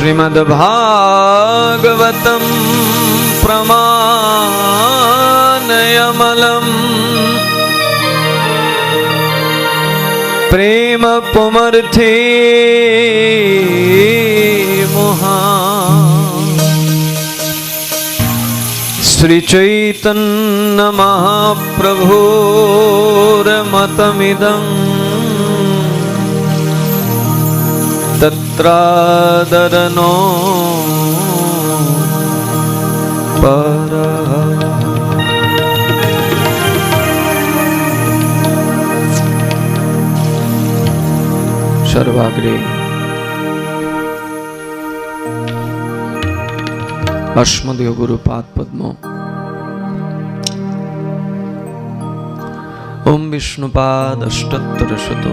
श्रीमद्भागवतं प्रमाणयमलम् प्रेम पुमर्थे मोहा श्रीचैतन्यमहाप्रभोरमतमिदम् तत्रादरनो परः सर्वाग्रे अस्मदीय गुरुपाद पद्म ओम विष्णुपाद अष्टोत्तर शत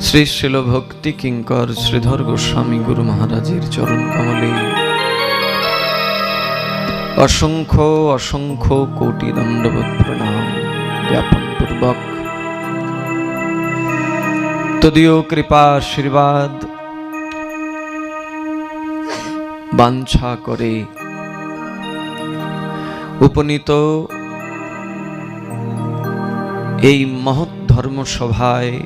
শ্রী শিল ভক্তি কিঙ্কর শ্রীধর গোস্বামী গুরু মহারাজের চরণ কমলে। অসংখ্য অসংখ্য কোটি দণ্ডবোধ প্রণাম জ্ঞাপন পূর্বক। তদীয় কৃপা আশীর্বাদ বাঞ্ছা করে। উপনীত এই মহৎ ধর্মসভায়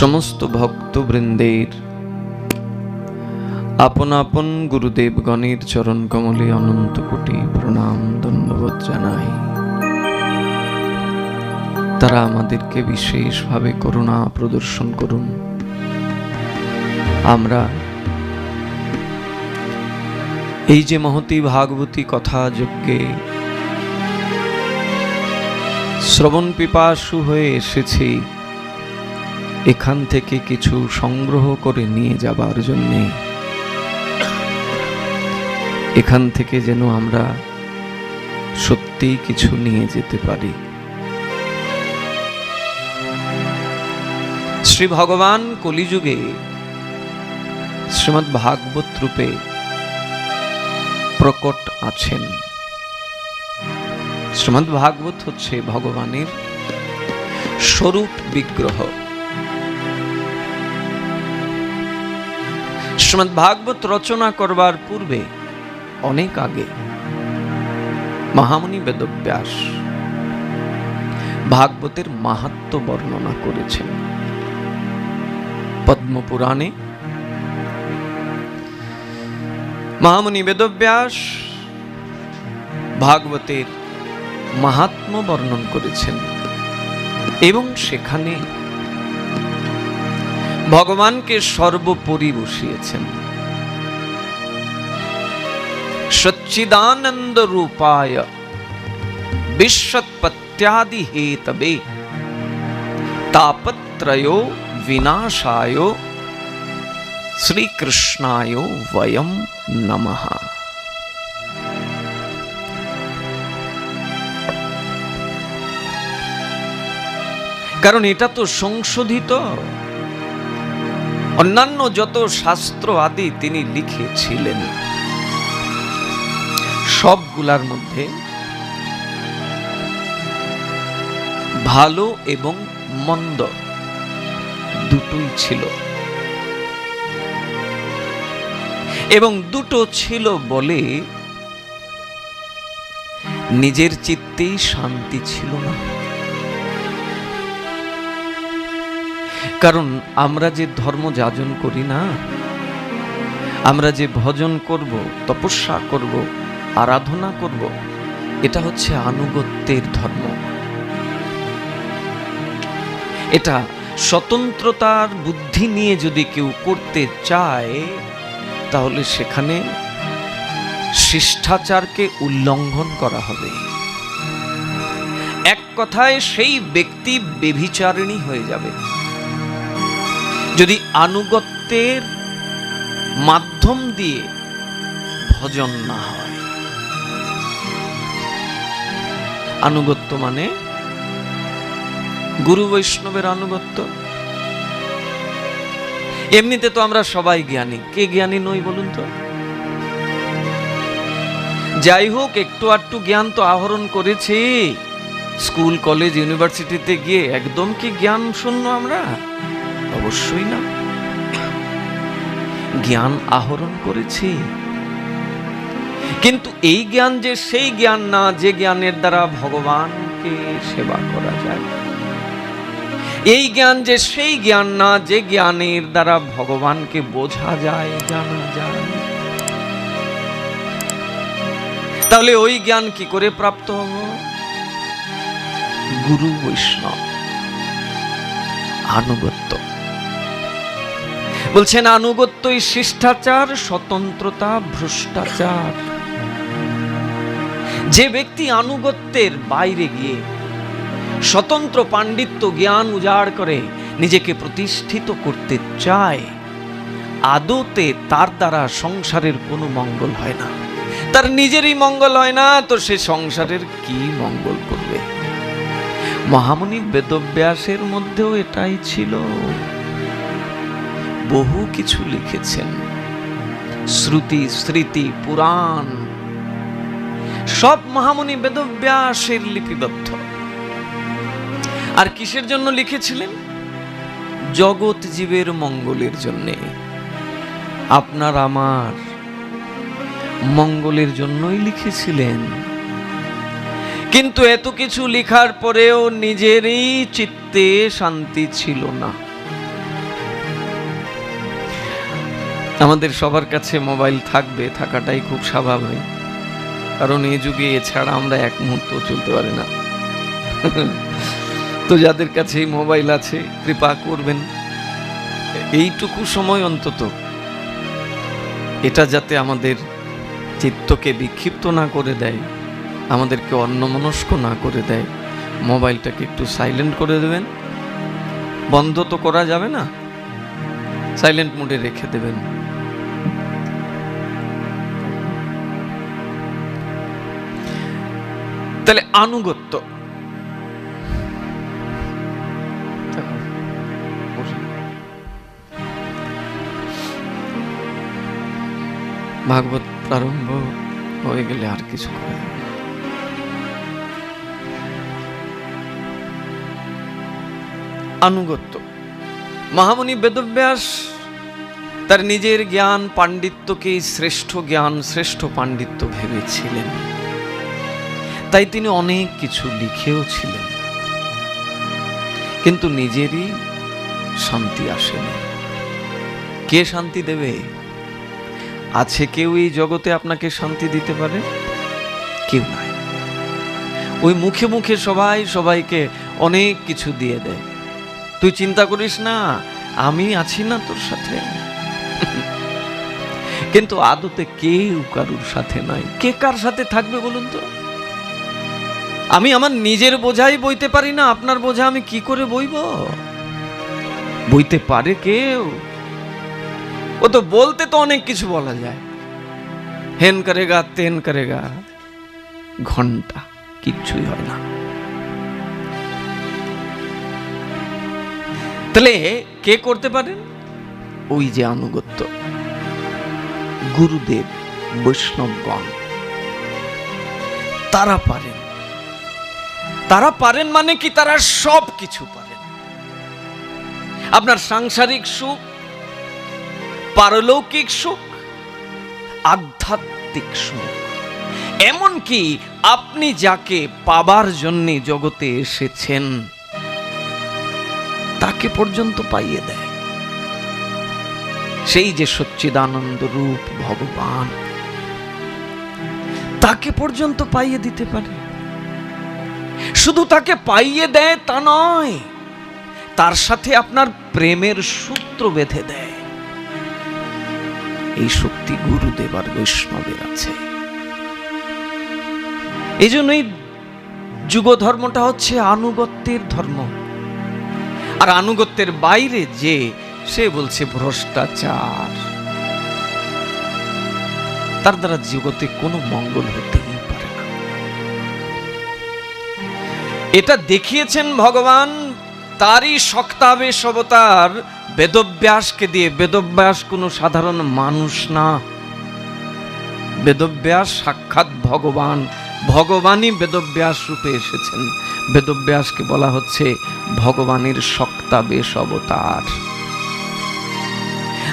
সমস্ত ভক্তবৃন্দের আপন আপন গুরুদেবগণের চরণ কমলে অনন্ত কোটি প্রণাম, ধন্যবাদ জানাই। তারা আমাদেরকে বিশেষভাবে করুণা প্রদর্শন করুন। আমরা এই যে মহতি ভাগবতী কথা যজ্ঞে শ্রবণ পিপাসু হয়ে এসেছি এখান থেকে কিছু সংগ্রহ করে নিয়ে যাবার জন্যে। এখান থেকে যেন আমরা সত্যিই কিছু নিয়ে যেতে পারি। শ্রী ভগবান কলিযুগে শ্রীমৎ ভাগবত রূপে প্রকট আছেন। শ্রীমৎ ভাগবত হচ্ছে ভগবানের স্বরূপ বিগ্রহ। শ্রীমৎ ভাগবত রচনা করবার পূর্বে, অনেক আগে, মহামুনি বেদব্যাস ভাগবতের মাহাত্ম বর্ণনা করেছেন। পদ্মপুরাণে মহামুনি বেদব্যাস ভাগবতের মাহাত্ম বর্ণন করেছেন এবং সেখানে ভগবানকে সর্বোপরি বসিয়েছেন। সচ্চিদানন্দ রূপায় বিশ্বৎপত্যাদি হেতবে তাপত্রয় বিনাশায় শ্রীকৃষ্ণায় বয়ম নমঃ। কারণ এটা তো সংশোধিত। অন্যান্য যত শাস্ত্র আদি তিনি লিখেছিলেন, সবগুলার মধ্যে ভালো এবং মন্দ দুটোই ছিল। এবং দুটো ছিল বলে নিজের চিত্তেই শান্তি ছিল না। কারণ আমরা যে ধর্ম যাজন করি না, আমরা যে ভজন করব, তপস্যা করব, আরাধনা করব, এটা হচ্ছে আনুগত্যের ধর্ম। এটা স্বতন্ত্রতার বুদ্ধি নিয়ে যদি কেউ করতে চায়, তাহলে সেখানে শিষ্টাচারকে উল্লঙ্ঘন করা হবে। এক কথায় সেই ব্যক্তি বেভিচারিণী হয়ে যাবে। যদি আনুগত্যের মাধ্যম দিয়ে ভজন না হয়। আনুগত্য মানে গুরু বৈষ্ণবের আনুগত্য। এমনিতে তো আমরা সবাই জ্ঞানী। কে জ্ঞানী নই বলুন তো? যাই হোক, একটু আটটু জ্ঞান তো আহরণ করেছি। স্কুল, কলেজ, ইউনিভার্সিটিতে গিয়ে একদম কি জ্ঞান শূন্য আমরা? অবশ্যই না। জ্ঞান আহরণ করেছি। কিন্তু এই জ্ঞান যে সেই জ্ঞান না, যে জ্ঞানের দ্বারা ভগবানকে সেবা করা যায়। এই জ্ঞান যে সেই জ্ঞান না, যে জ্ঞানের দ্বারা ভগবানকে বোঝা যায়, জানা যায়। তাহলে ওই জ্ঞান কি করে প্রাপ্ত হব? গুরু বৈষ্ণব, আনুগত্য। বলছেন, আনুগত্যই শিষ্টাচার, স্বতন্ত্রতা ভ্রষ্টাচার। যে ব্যক্তি আনুগত্যের বাইরে গিয়ে স্বতন্ত্র পাণ্ডিত্য জ্ঞান উজাড় করে নিজেকে প্রতিষ্ঠিত করতে চায়, আদতে তার দ্বারা সংসারের কোনো মঙ্গল হয় না। তার নিজেরই মঙ্গল হয় না, তো সে সংসারের কি মঙ্গল করবে? মহামণি বেদব্যাসের মধ্যেও এটাই ছিল। বহু কিছু লিখেছেন। শ্রুতি, স্মৃতি, পুরাণ, সব মহামণি বেদব্যাসের লিপিবদ্ধ। আর কিসের জন্য লিখেছিলেন? জগৎ জীবের মঙ্গলের জন্যে। আপনার আমার মঙ্গলের জন্যই লিখেছিলেন। কিন্তু এত কিছু লিখার পরেও নিজেরই চিত্তে শান্তি ছিল না। আমাদের সবার কাছে মোবাইল থাকবে, থাকাটাই খুব স্বাভাবিক। কারণ এই যুগে এছাড়া আমরা এক মুহূর্ত চলতে পারি না। তো যাদের কাছে মোবাইল আছে, কৃপা করবেন। এইটুকু সময় অন্তত এটা যাতে আমাদের চিত্তকে বিক্ষিপ্ত না করে দেয়, আমাদেরকে অন্যমনস্ক না করে দেয়, মোবাইলটাকে একটু সাইলেন্ট করে দেবেন। বন্ধ তো করা যাবে না সাইলেন্ট মোডে রেখে দেবেন। তাহলে আনুগত্য। ভাগবত প্রারম্ভ হয়ে গেলে আর কিছু করে আনুগত্য। মহামণি বেদব্যাস তার নিজের জ্ঞান পাণ্ডিত্যকে শ্রেষ্ঠ জ্ঞান শ্রেষ্ঠ পাণ্ডিত্য ভেবেছিলেন। তাই তিনি অনেক কিছু লিখেও ছিলেন। কিন্তু নিজেরই শান্তি আসেনি। কে শান্তি দেবে? আছে কেউ এই জগতে আপনাকে শান্তি দিতে পারে? কেউ নাই। ওই মুখে মুখে সবাই সবাইকে অনেক কিছু দিয়ে দেয়। তুই চিন্তা করিস না, আমি আছি না তোর সাথে। কিন্তু আদতে কেউ কারুর সাথে নাই কে কার সাথে থাকবে বলুন তো? আমি আমার নিজের বোঝাই বইতে পারি না, আপনার বোঝা আমি কি করে বইব? বইতে পারে কেউ? ও তো বলতে তো অনেক কিছু বলা যায়। হেন করেগা, তেন করেগা, ঘণ্টা কিচ্ছুই হয় না। তাহলে কে করতে পারেন? ওই যে আনুগত্য। গুরুদেব, বৈষ্ণবগণ। তারা পারেন। তারা পারেন মানে কি? তারা সব কিছু পারেন। আপনার সাংসারিক সুখ, পারলৌকিক সুখ, আধ্যাত্মিক সুখ। এমনকি আপনি যাকে পাবার জন্য জগতে এসেছেন, তাকে পর্যন্ত পাইয়ে দেয়। সেই যে সচ্চিদানন্দ রূপ ভগবান, তাকে পর্যন্ত পাইয়ে দিতে পারে। শুধু তাকে পাইয়ে দেয় তা নয়, তার সাথে আপনার প্রেমের সূত্র বেঁধে দেয়। এই শক্তি গুরুদেব আর বৈষ্ণবের আছে। এই জন্যই যুগ ধর্মটা হচ্ছে আনুগত্যের ধর্ম। আর আনুগত্যের বাইরে যে, সে বলছে ভ্রষ্টাচার। তার দ্বারা জগতে কোনো মঙ্গল হতেই এটা দেখিয়েছেন ভগবান, তারই শক্তাবেশ অবতার বেদব্যাসকে দিয়ে। বেদব্যাস কোনো সাধারণ মানুষ না। বেদব্যাস সাক্ষাৎ ভগবান। ভগবানই বেদব্যাস রূপে এসেছেন। বেদব্যাসকে বলা হচ্ছে ভগবানের শক্তাবেশ অবতার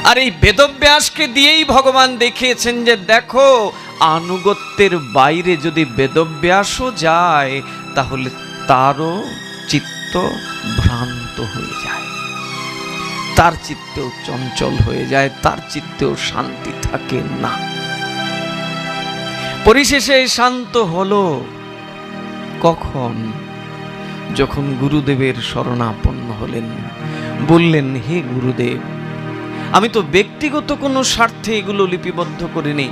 আর এই বেদব্যাসকে দিয়েই ভগবান দেখিয়েছেন যে, দেখো, আনুগত্যের বাইরে যদি বেদব্যাসও যায়, তাহলে তারও চিত্ত ভ্রান্ত হয়ে যায়। তার চিত্তেও চঞ্চল হয়ে যায়, তার চিত্তেও শান্তি থাকে না। পরিশেষে শান্ত হলো। কখন? যখন গুরুদেবের শরণাপন্ন হলেন। বললেন, হে গুরুদেব, আমি তো ব্যক্তিগত কোনো স্বার্থে এগুলো লিপিবদ্ধ করিনি।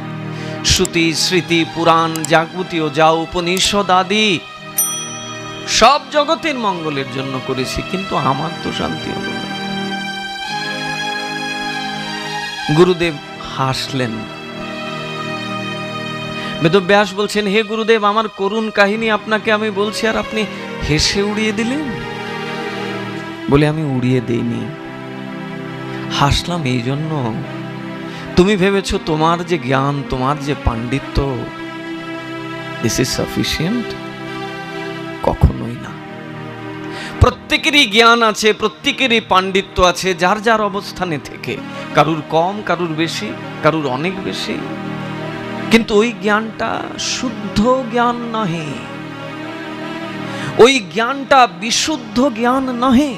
শ্রুতি, স্মৃতি, পুরাণ জাগবতীয় যা উপনিষদ আদি সব জগতের মঙ্গলের জন্য করেছি, কিন্তু আমার তো শান্তি হলো গুরুদেব হাসলেন। বেদব্যাস বলছেন, হে গুরুদেব, আমার করুণ কাহিনী আপনাকে আমি বলছি, আর আপনি হেসে উড়িয়ে দিলেন? বলে, আমি উড়িয়ে দেইনি। হাসলাম এই জন্য তুমি ভেবেছো তোমার যে জ্ঞান, তোমার যে পাণ্ডিত্য দিস ইজ সাফিসিয়েন্ট প্রত্যেকেরই জ্ঞান আছে, প্রত্যেকেরই পাণ্ডিত্য আছে, যার যার অবস্থানে থেকে। কারুর কম, কারুর বেশি, কারুর অনেক বেশি। কিন্তু ওই জ্ঞানটা শুদ্ধ জ্ঞান নহে। ওই জ্ঞানটা বিশুদ্ধ জ্ঞান নহে।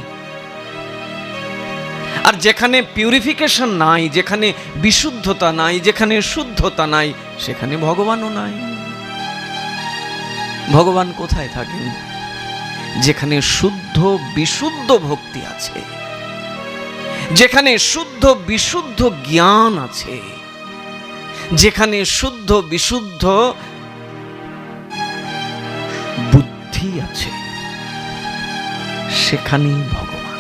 আর যেখানে পিউরিফিকেশন নাই, যেখানে বিশুদ্ধতা নাই, যেখানে শুদ্ধতা নাই, সেখানে ভগবানও নাই। ভগবান কোথায় থাকেন? যেখানে শুদ্ধ বিশুদ্ধ ভক্তি আছে, যেখানে শুদ্ধ বিশুদ্ধ জ্ঞান আছে, যেখানে শুদ্ধ বিশুদ্ধ বুদ্ধি আছে, সেখানেই ভগবান।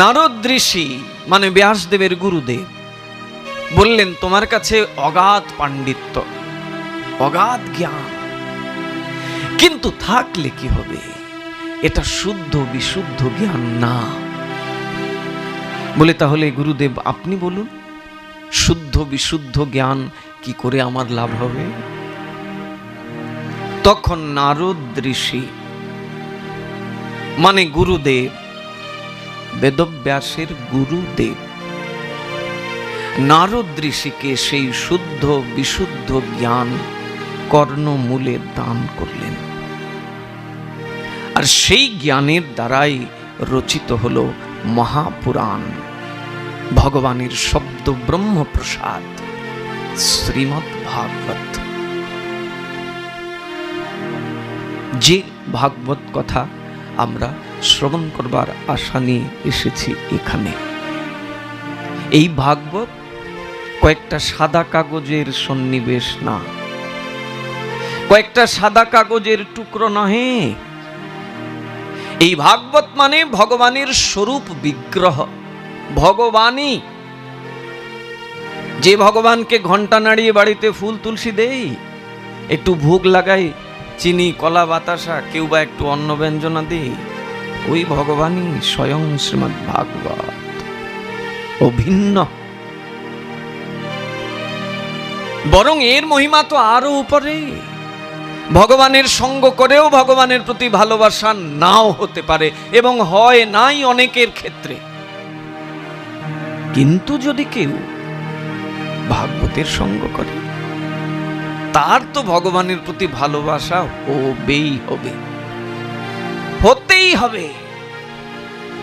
নারদ ঋষি মানে ব্যাসদেবের গুরুদেব, বললেন, তোমার কাছে অগাধ পাণ্ডিত্য, অগাধ জ্ঞান কিন্তু থাকলে কি হবে? এটা শুদ্ধ বিশুদ্ধ জ্ঞান না। বলে তাহলে গুরুদেব, আপনি বলুন, শুদ্ধ বিশুদ্ধ জ্ঞান কি করে আমার লাভ হবে? তখন নারদ ঋষি মানে গুরুদেব, বেদব্যাসের গুরুদেব, নারদ ঋষিকে সেই শুদ্ধ বিশুদ্ধ জ্ঞান কর্ণমূলে দান করলেন। আর সেই জ্ঞানের দ্বারাই রচিত হল মহাপুরাণ। ভগবানের শব্দ ব্রহ্মপ্রসাদ। শ্রীমৎ ভাগবত যে ভাগবত কথা আমরা শ্রবণ করবার আশা নিয়ে এসেছি এখানে। এই ভাগবত কয়েকটা সাদা কাগজের সন্নিবেশ না। কয়েকটা সাদা কাগজের টুকরো নহে এই ভাগবত মানে ভগবানের স্বরূপ বিগ্রহ। ভগবানই যে ভগবানকে ঘণ্টা নাড়িয়ে বাড়িতে ফুল তুলসী দেই, একটু ভোগ লাগাই, চিনি, কলা, বাতাসা, কেউ বা একটু অন্ন ব্যঞ্জনা দিই, ওই ভগবানই স্বয়ং শ্রীমৎ ভাগবত। অভিন্ন বরং এর মহিমা তো আরও উপরে। ভগবানের সঙ্গ করেও ভগবানের প্রতি ভালোবাসা নাও হতে পারে এবং হয় নাই অনেকের ক্ষেত্রে। কিন্তু যদি কেউ ভাগবতের সঙ্গ করে, তার তো ভগবানের প্রতি ভালোবাসা হবেই হবে। হতেই হবে।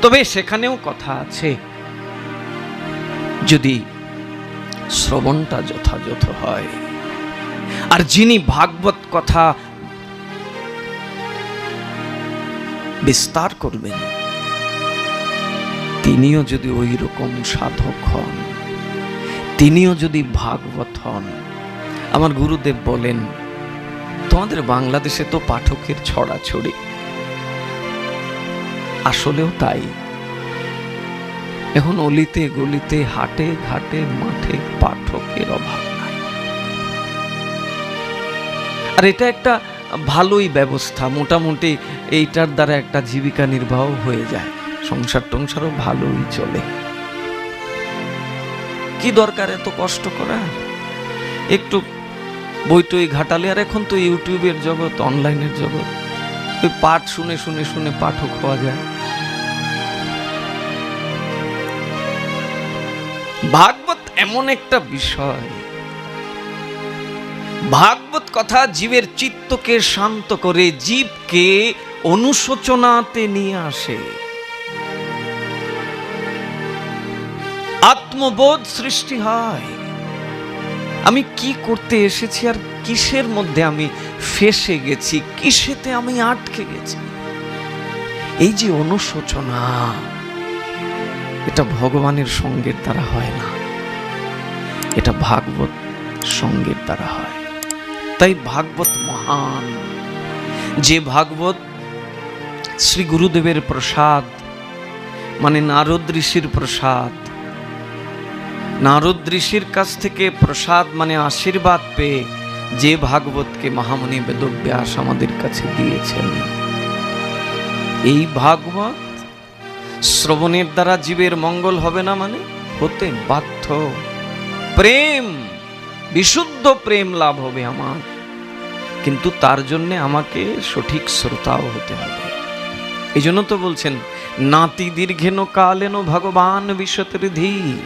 তবে সেখানেও কথা আছে। যদি শ্রবণটা যথাযথ হয় আর যিনি ভাগবত কথা বিস্তার করবেন, তিনিও যদি ওই রকম সাধক হন, তিনিও যদি ভাগবত হন, আমার গুরুদেব বলেন, তোমাদের বাংলাদেশে তো পাঠকের ছড়াছড়ি। আসলেও তাই। এখন অলিতে গলিতে, হাটে ঘাটে, মাঠে পাঠকের অভাব। আর এটা একটা ভালোই ব্যবস্থা। মোটামুটি এইটার দ্বারা একটা জীবিকা নির্বাহ হয়ে যায়। সংসার টংসারও ভালোই চলে। কি দরকার এত কষ্ট করা? একটু বইটই ঘাটালে, আর এখন তো ইউটিউবের জগৎ, অনলাইনের জগৎ। ওই পাঠ শুনে শুনে শুনে পাঠক হওয়া যায়। ভাগবত এমন একটা বিষয় ভাগবত কথা জীবের চিত্তকে শান্ত করে জীবকে অনুশোচনাতে নিয়ে আসে। আত্মবোধ সৃষ্টি হয়। আমি কি করতে এসেছি আর কিসের মধ্যে আমি ফেসে গেছি, কিসেতে আমি আটকে গেছি? এই যে অনুশোচনা, এটা ভগবানের সঙ্গের দ্বারা হয় না। এটা ভাগবত সঙ্গের দ্বারা হয়। তাই ভাগবত মহান। যে ভাগবত শ্রী গুরুদেবের প্রসাদ মানে নারদ ঋষির প্রসাদ। নারদ ঋষির কাছ থেকে প্রসাদ মানে আশীর্বাদ পেয়ে যে ভাগবতকে মহামণি বেদব্যাস আমাদের কাছে দিয়েছেন। এই ভাগবত শ্রবণের দ্বারা জীবের মঙ্গল হবে না মানে? হতে বাধ্য। প্রেম! বিশুদ্ধ প্রেম লাভ হবে আমার। কিন্তু তার জন্যে আমাকে সঠিক শ্রোতাও হতে হবে। এই জন্য তো বলছেন, নাতি দীর্ঘেন কালেন ভগবান বিশ্বতৃধি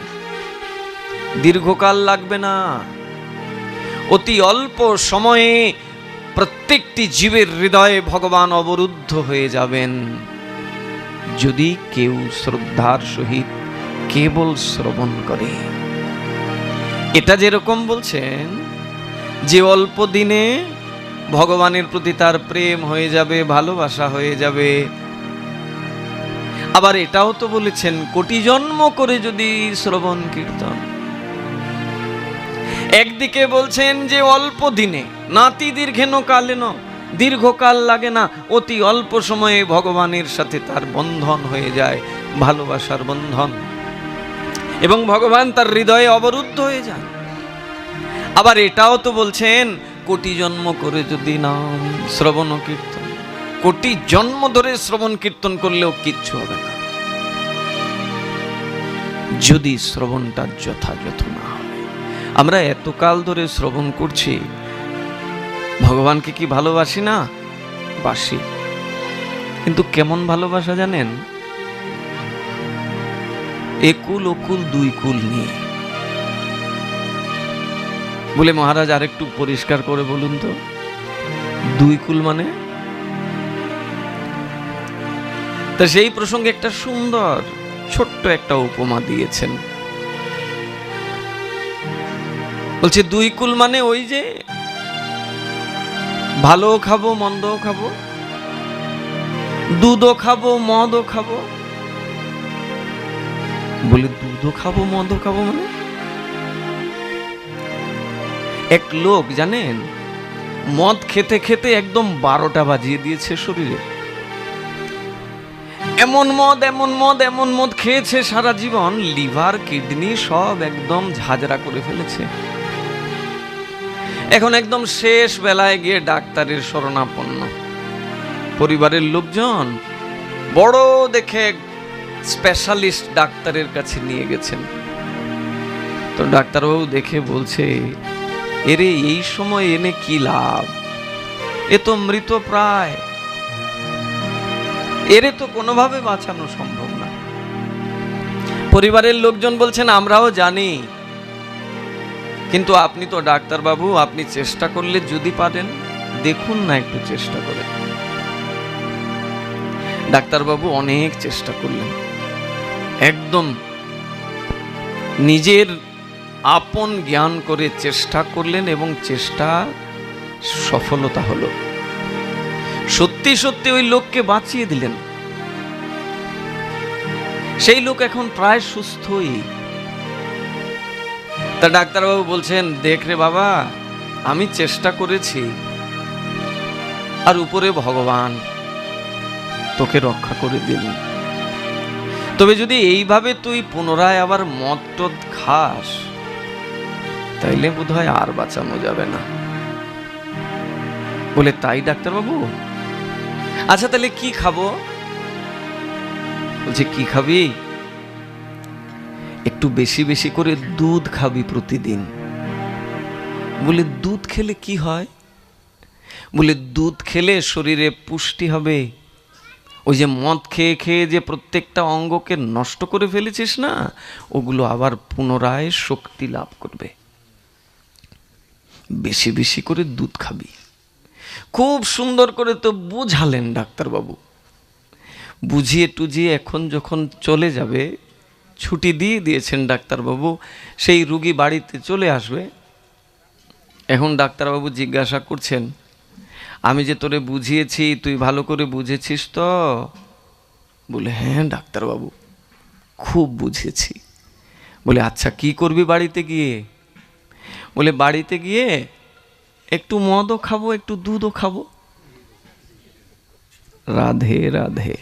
দীর্ঘকাল লাগবে না। অতি অল্প সময়ে প্রত্যেকটি জীবের হৃদয়ে ভগবান অবরুদ্ধ হয়ে যাবেন। যদি কেউ শ্রদ্ধার সহিত কেবল শ্রবণ করে। এটা যেরকম বলছেন, যে অল্প দিনে ভগবানের প্রতি তার প্রেম হয়ে যাবে, ভালোবাসা হয়ে যাবে। আবার এটাও তো বলেছেন, কোটি জন্ম করে যদি শ্রবণ কীর্তন। একদিকে বলছেন যে অল্প দিনে, নাতি দীর্ঘেন কালেন দীর্ঘকাল লাগে না, অতি অল্প সময়ে ভগবানের সাথে তার বন্ধন হয়ে যায়, ভালোবাসার বন্ধন। এবং ভগবান তার হৃদয়ে অবরুদ্ধ হয়ে যান। আবার এটাও তো বলছেন, কোটি জন্ম করে যদি নাম শ্রবণ কীর্তন, কোটি জন্ম ধরে শ্রবণ কীর্তন করলেও কিচ্ছু হবে না। যদি শ্রবণটা যথাযথ না হয়, আমরা এতকাল ধরে শ্রবণ করছি, ভগবানকে কি ভালোবাসি না? বাসি। কিন্তু কেমন ভালোবাসা জানেন? একুল ওকুল দুই কুল নিয়ে। বলে মহারাজ, আরেকটু পরিষ্কার করে বলুন তো। দুই কুল মানে? তা সেই প্রসঙ্গে একটা সুন্দর, ছোট্ট একটা উপমা দিয়েছেন। বলছে, দুই কুল মানে ওই যে, ভালো খাব, মন্দও খাব, দুধও খাব, মদও খাব। বলে, দুধও খাব, মদও খাব মানে? এক লোক, জানেন? মদ খেতে খেতে একদম বারোটা বাজিয়ে দিয়েছে শরীরে। এমন মদ এমন মদ এমন মদ খেয়েছে সারা জীবন। লিভার, কিডনি সব একদম ঝাঁঝরা করে ফেলেছে। এখন একদম শেষ বেলায় গিয়ে ডাক্তারের শরণাপন্ন। পরিবারের লোকজন বড় দেখে স্পেশালিস্ট ডাক্তারের কাছে নিয়ে গেছেন। তো ডাক্তারবাবু দেখে বলছে এরে এই সময় এনে কি লাভ? এ তো মৃত প্রায়। এরে তো কোনোভাবে বাঁচানো সম্ভব না। পরিবারের লোকজন বলছেন, আমরাও জানি। কিন্তু আপনি তো ডাক্তার বাবু আপনি চেষ্টা করলে যদি পারেন, দেখুন না একটু চেষ্টা করে। ডাক্তারবাবু অনেক চেষ্টা করলেন। একদম নিজের আপন জ্ঞান করে চেষ্টা করলেন এবং চেষ্টা সফলতা হলো। সত্যি সত্যি ওই লোককে বাঁচিয়ে দিলেন। সেই লোক এখন প্রায় সুস্থই। তা ডাক্তারবাবু বলছেন, দেখ রে বাবা, আমি চেষ্টা করেছি, আর উপরে ভগবান তোকে রক্ষা করে দিলেন। তবে যদি এইভাবে তুই পুনরায় আবার মদ টদ খাস তাইলে বোধ হয় আর বাঁচানো যাবে না। বলে, তাই, ডাক্তারবাবু? আচ্ছা তাহলে কি খাব? বলছে, কি খাবি? একটু বেশি বেশি করে দুধ খাবি প্রতিদিন। বলে, দুধ খেলে কি হয়? বলে, দুধ খেলে শরীরে পুষ্টি হবে। ওই যে মদ খেয়ে খেয়ে যে প্রত্যেকটা অঙ্গকে নষ্ট করে ফেলেছিস না, ওগুলো আবার পুনরায় শক্তি লাভ করবে। বেশি বেশি করে দুধ খাবি। খুব সুন্দর করে তো বুঝালেন ডাক্তারবাবু। বুঝিয়ে টুজিয়ে এখন যখন চলে যাবে, ছুটি দিয়ে দিয়েছেন ডাক্তারবাবু, সেই রুগী বাড়িতে চলে আসবে। এখন ডাক্তারবাবু জিজ্ঞাসা করছেন, আমি যে তোরে বুঝিয়েছি, তুই ভালো করে বুঝেছিস তো? বলে হ্যাঁ ডাক্তারবাবু, খুব বুঝেছি। বলে আচ্ছা কি করবি বাড়িতে গিয়ে? বলে, বাড়িতে গিয়ে একটু মদও খাব, একটু দুধও খাব? রাধে রাধে।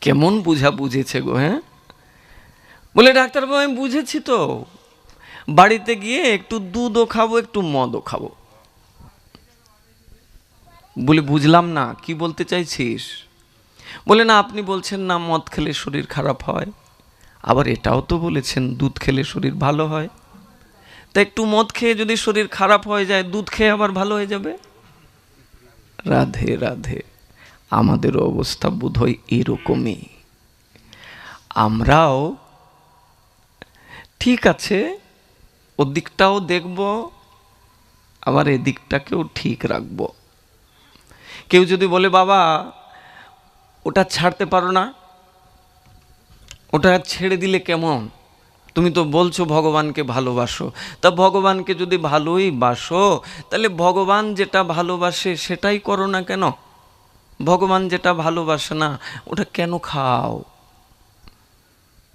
কেমন বুঝা বুঝেছে গো হ্যাঁ? বলে, ডাক্তারবাবু, আমি বুঝেছি তো। বাড়িতে গিয়ে একটু দুধও খাব, একটু মদও খাব। বলে, বুঝলাম না, কি বলতে চাইছিস? বলে, না, আপনি বলছেন না, মদ খেলে শরীর খারাপ হয়। আবার এটাও তো বলেছেন, দুধ খেলে শরীর ভালো হয়। তা একটু মদ খেয়ে যদি শরীর খারাপ হয়ে যায়, দুধ খেয়ে আবার ভালো হয়ে যাবে? রাধে রাধে। আমাদের অবস্থা বোধহয় এরকমই। আমরাও ঠিক আছে, ওদিকটাও দেখব, আবার এদিকটাকেও ঠিক রাখব। কেউ যদি বলে, বাবা, ওটা ছাড়তে পারো না, ওটা ছেড়ে দিলে কেমন? তুমি তো বলছো ভগবানকে ভালোবাসো। তা ভগবানকে যদি ভালোই বাসো, তাহলে ভগবান যেটা ভালোবাসে সেটাই করো না কেন? ভগবান যেটা ভালোবাসে না, ওটা কেন খাও?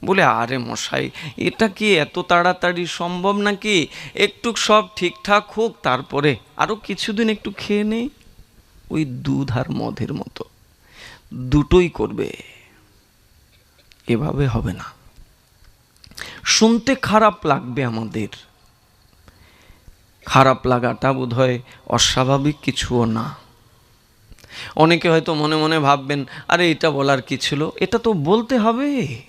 বলে, আরে মশাই, এটা কি এত তাড়াতাড়ি সম্ভব নাকি? একটু সব ঠিকঠাক হোক, তারপরে আরও কিছুদিন একটু খেয়ে নেই? ওই দুধ আর মধের মতো। দুটোই করবে। এভাবে হবে না। শুনতে খারাপ লাগবে আমাদের। খারাপ লাগাটা বোধ অস্বাভাবিক কিছুও না। অনেকে হয়তো মনে মনে ভাববেন, আরে, এটা বলার কি ছিল? এটা তো বলতে হবে।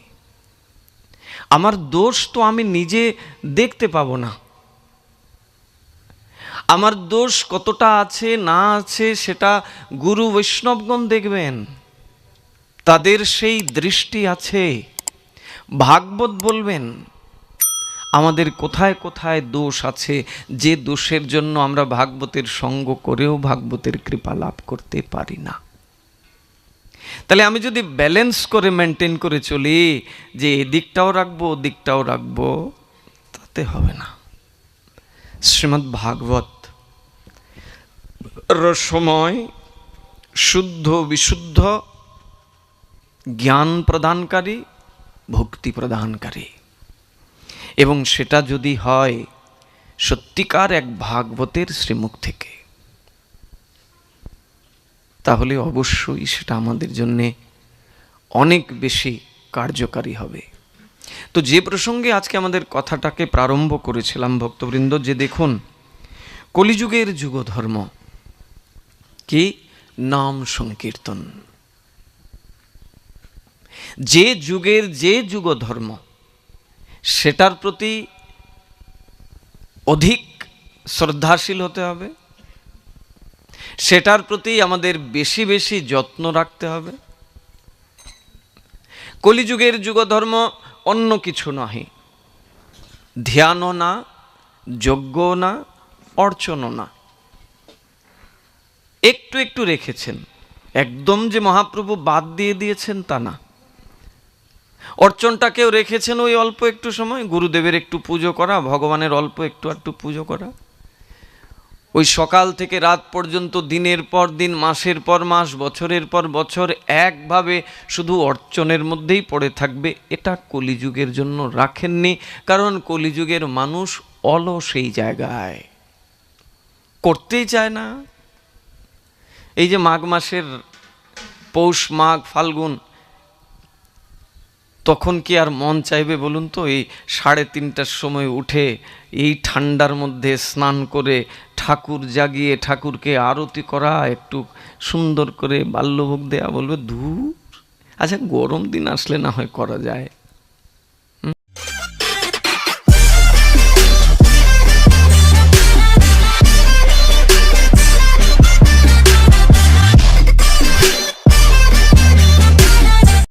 আমার দোষ তো আমি নিজে দেখতে পাবো না। আমার দোষ কতটা আছে, না আছে, সেটা গুরু বৈষ্ণবগণ দেখবেন। তাদের সেই দৃষ্টি আছে। ভাগবত বলবেন, আমাদের কোথায় কোথায় দোষ আছে, যে দোষের জন্য আমরা ভাগবতের সঙ্গ করেও ভাগবতের কৃপা লাভ করতে পারি না। তাহলে আমি যদি ব্যালেন্স করে মেনটেন করে চলি, যে এদিকটাও রাখব, ওদিকটাও রাখব, তাতে হবে না। শ্রীমৎ ভাগবত, রসময় শুদ্ধ বিশুদ্ধ, জ্ঞান প্রদানকারী ভক্তি প্রদানকারী। এবং সেটা যদি হয় সত্যিকার এক ভাগবতের শ্রীমুখ থেকে। তাহলে অবশ্যই সেটা আমাদের জন্যে অনেক বেশি কার্যকারী হবে। তো যে প্রসঙ্গে আজকে আমাদের কথাটাকে প্রারম্ভ করেছিলাম ভক্তবৃন্দ, যে দেখুন, কলিযুগের যুগধর্ম, কি নাম সংকীর্তন। যে যুগের যে যুগ ধর্ম সেটার প্রতি অধিক শ্রদ্ধাশীল হতে হবে, সেটার প্রতি আমাদের বেশি বেশি যত্ন রাখতে হবে। কলিযুগের যুগ ধর্ম অন্য কিছু নহে, ধ্যানও না, যজ্ঞও না, অর্চনও না। একটু একটু রেখেছেন, একদম যে মহাপ্রভু বাদ দিয়ে দিয়েছেন তা না। অর্চনটাকেও রেখেছেন ওই অল্প একটু সময়? গুরুদেবের একটু পুজো করা, ভগবানের অল্প একটু একটু পুজো করা? ওই সকাল থেকে রাত পর্যন্ত, দিনের পর দিন, মাসের পর মাস, বছরের পর বছর, একভাবে শুধু অর্চনের মধ্যেই পড়ে থাকবে। এটা কলিযুগের জন্য রাখেননি, কারণ কলিযুগের মানুষ অলস এই জায়গায়। করতেই চায় না। এই যে মাঘ মাসের পৌষ, মাঘ, ফাল্গুন তখন কি আর মন চাইবে বলুন তো? এই সাড়ে তিনটার সময় উঠে এই ঠান্ডার মধ্যে স্নান করে ঠাকুর জাগিয়ে ঠাকুরকে আরতি করা, একটু সুন্দর করে বাল্যভোগ দেয়া বলবে, ধূর আচ্ছা গরম দিন আসলে না হয় করা যায়।